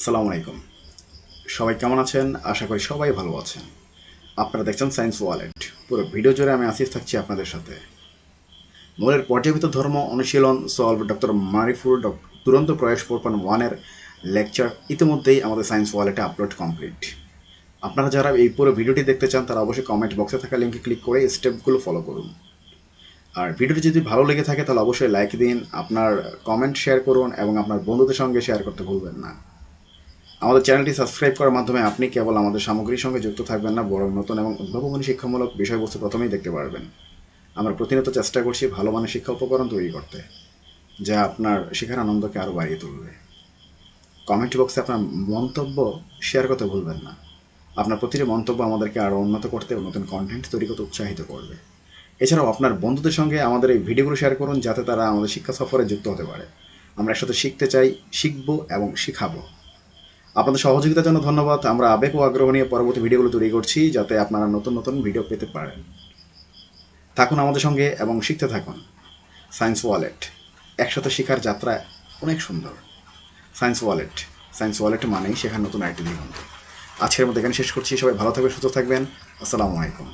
আসসালামু আলাইকুম। সবাই কেমন আছেন? আশা করি সবাই ভালো আছেন। আপনারা দেখছেন সায়েন্স ওয়ালেট পুরো ভিডিও জুড়ে আমি আসিফ থাকছি আপনাদের সাথে। মূলের পর্যাপিত ধর্ম অনুশীলন সলভ ডক্টর মারিফুর ডক- দুরন্ত প্রয়াস ফোর পয়েন্ট ওয়ানের লেকচার ইতিমধ্যেই আমাদের সায়েন্স ওয়ালেটে আপলোড কমপ্লিট আপনারা যারা এই পুরো ভিডিওটি দেখতে চান, তারা অবশ্যই কমেন্ট বক্সে থাকা লিঙ্কে ক্লিক করে স্টেপগুলো ফলো করুন। আর ভিডিওটি যদি ভালো লেগে থাকে, তাহলে অবশ্যই লাইক দিন, আপনার কমেন্ট শেয়ার করুন এবং আপনার বন্ধুদের সঙ্গে শেয়ার করতে ভুলবেন না। আমাদের চ্যানেলটি সাবস্ক্রাইব করার মাধ্যমে আপনি কেবল আমাদের সামগ্রীর সঙ্গে যুক্ত থাকবেন না, বরং নতুন এবং উদ্ভাবনী শিক্ষামূলক বিষয়বস্তু প্রথমেই দেখতে পারবেন। আমরা প্রতিনিয়ত চেষ্টা করছি ভালো মানের শিক্ষা উপকরণ তৈরি করতে, যা আপনার শেখার আনন্দকে আরও বাড়িয়ে তুলবে। কমেন্ট বক্সে আপনার মন্তব্য শেয়ার করতে ভুলবেন না। আপনার প্রতিটি মন্তব্য আমাদেরকে আরও উন্নত করতে এবং নতুন কন্টেন্ট তৈরি করতে উৎসাহিত করবে। এছাড়াও আপনার বন্ধুদের সঙ্গে আমাদের এই ভিডিওগুলো শেয়ার করুন, যাতে তারা আমাদের শিক্ষা সফরে যুক্ত হতে পারে। আমরা একসাথে শিখতে চাই, শিখব এবং শিখাবো। আপনাদের সহযোগিতার জন্য ধন্যবাদ। আমরা আবেগ ও আগ্রহ নিয়ে পরবর্তী ভিডিওগুলো তৈরি করছি যাতে আপনারা নতুন নতুন ভিডিও পেতে পারেন। থাকুন আমাদের সঙ্গে এবং শিখতে থাকুন। সায়েন্স ওয়ালেট একসাথে শেখার যাত্রা অনেক সুন্দর। সায়েন্স ওয়ালেট সায়েন্স ওয়ালেট মানেই শেখার নতুন আরেকটি দিগন্ত। আজকের মতো এখানে শেষ করছি। সবাই ভালো থাকবেন, সুস্থ থাকবেন। আসসালামু আলাইকুম।